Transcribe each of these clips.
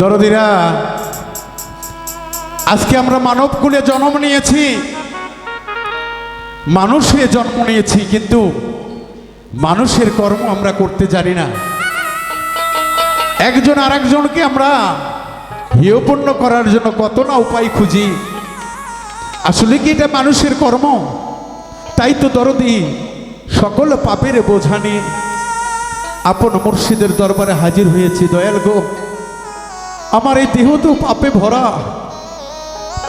দরদিরা, আজকে আমরা মানব কুলে জন্ম নিয়েছি। মানুষ হয়ে জন্ম নিয়েছি, কিন্তু মানুষের কর্ম আমরা করতে জানি না। একজন আরেকজনকে আমরা হেয়পূর্ণ করার জন্য কত না উপায় খুঁজি। আসলে কি এটা মানুষের কর্ম? তাই তো দরদি, সকল পাপের বোঝা নিয়ে আপন মুর্শিদের দরবারে হাজির হয়েছি, দয়াল গো। আমার এই দেহ তো পাপে ভরা।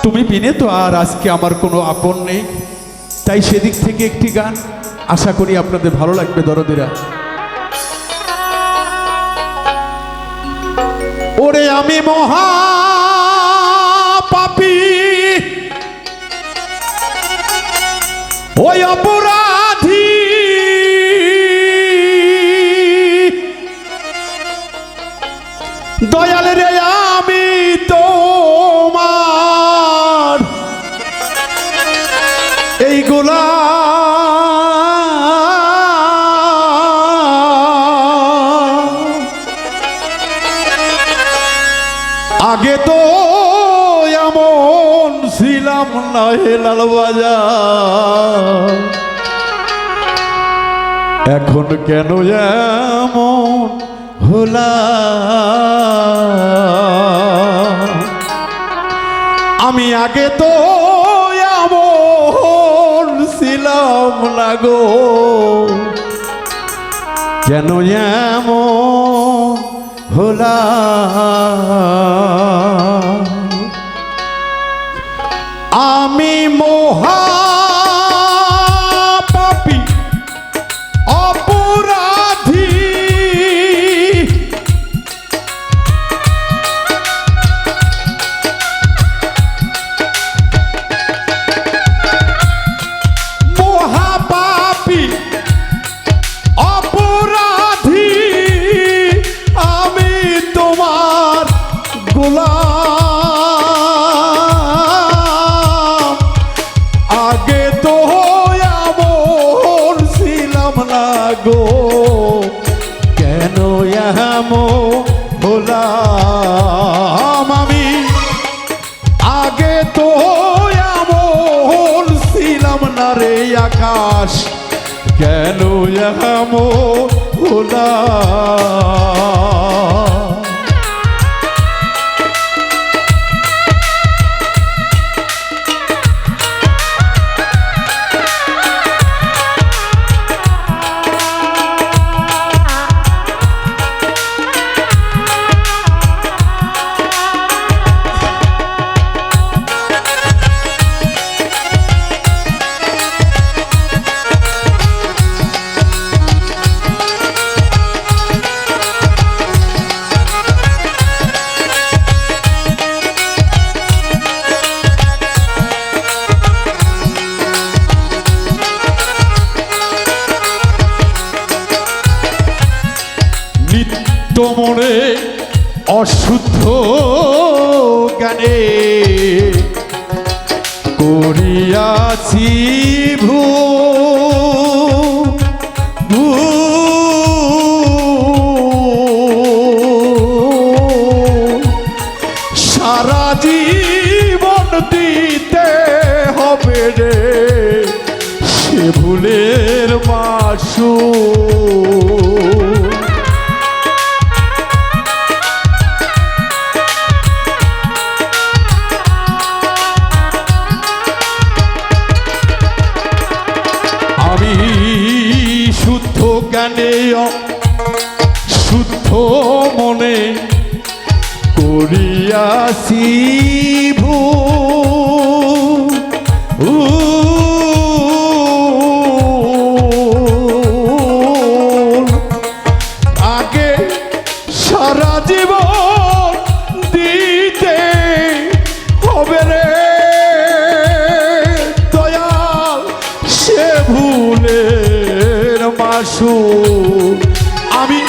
তুমি বিনে তো আর আজকে আমার কোনো আপন নেই। তাই সেদিক থেকে একটি গান আশা করি আপনাদের ভালো লাগবে, দরদিরা। ওরে আমি মহা পাপি। ওই অপরাধী এই আগে তো এমন ছিলাম না হেলাল বাজার এখন কেন এমন হলা আমি আগে তো ছিলাম লাগো। কেন এমন হোলা? আমি এমন মনে অশুদ্ধ জ্ঞানে করিয়াছি ভূ সারা জীবন দিতে হবে রে ভুলের মাসু করিয়াছি ভূ। আগে সারা জীবন দিতে হবে রে। দয়াল সে ভুলের মাসু আমি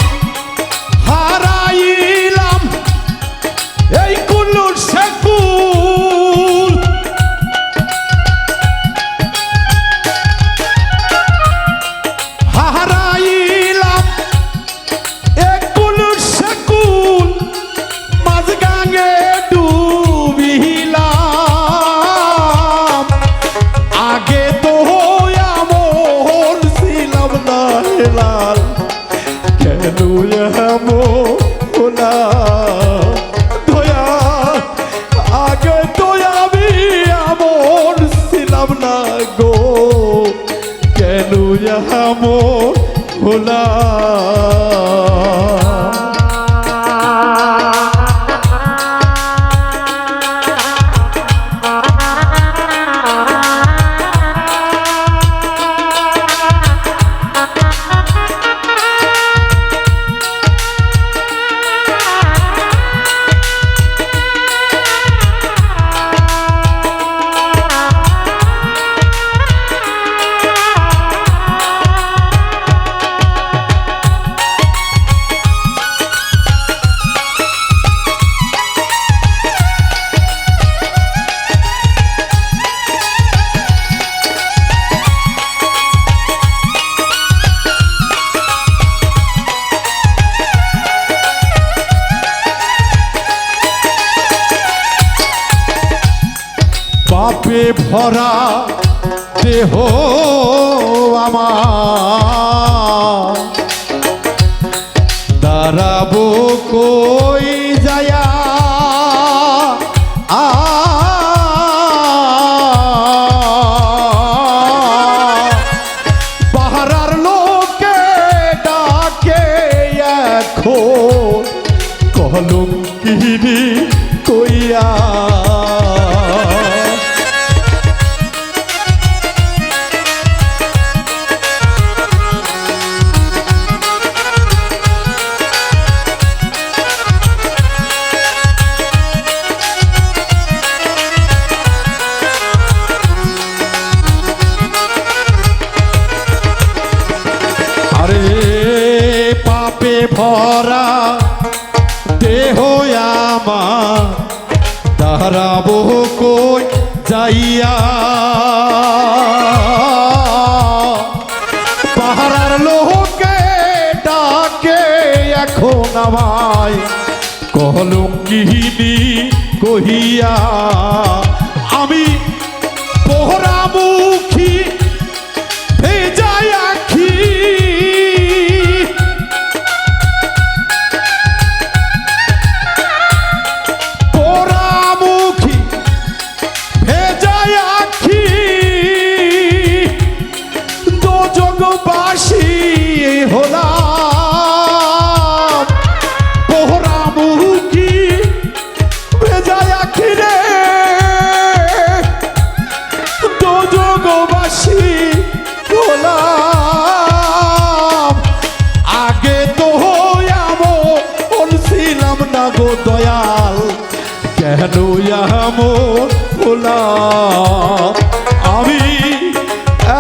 পাপে ভরা দেহ আমার। দাঁড়াবো কই? যাইয়া পাহারার লোহকে ডাকে এখন আমায় কলম কিহিনি কহিয়া আমি গো দয়াল, কেন এমন হলাম আমি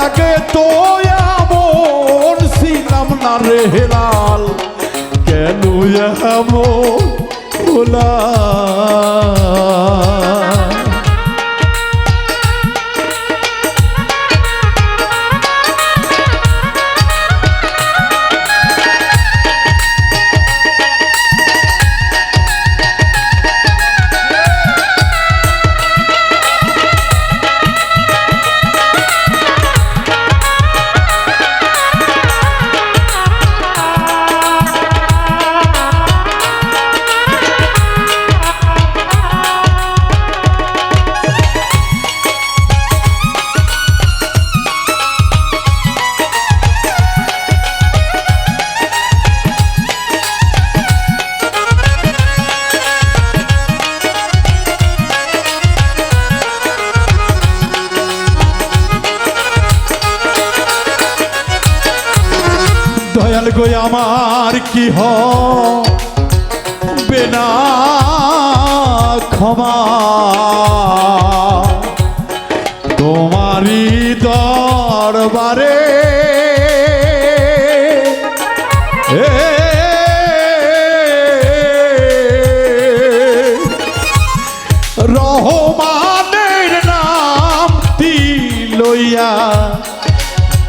একে তো এমন ছিলাম না রে হেলাল, কেন এমন হলাম গো আমার কি হবে না? ক্ষমা। তোমারই দরবারে এ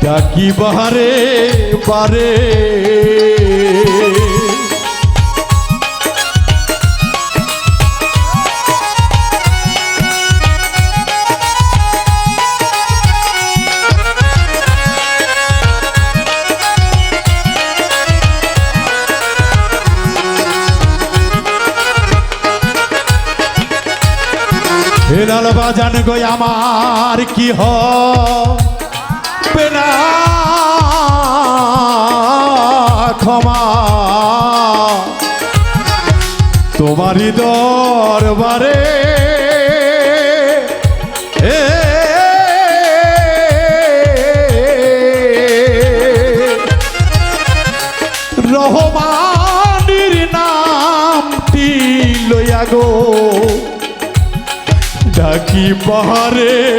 ডাকি বাহারে পারে হেলাল বাজান গো আমার কি হয়? হবে না। ক্ষমা। তোমারই দরবারে রহমানির নামটি লইয়া ডাকি বাহারে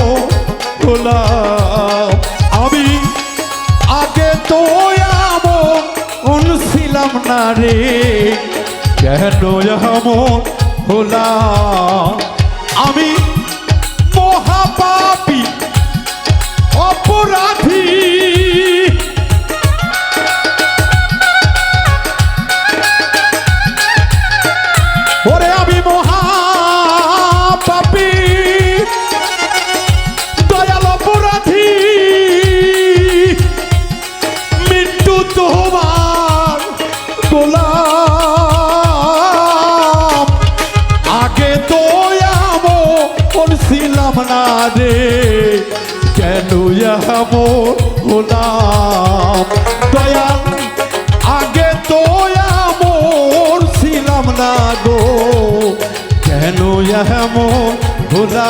না রে? কেন গোলাম আমি তো আমো ছিলাম না রে, কেন আমো গোলাম দয়াল, আগে তো আমোর ছিলাম না গো, কেন গোলাম দয়াল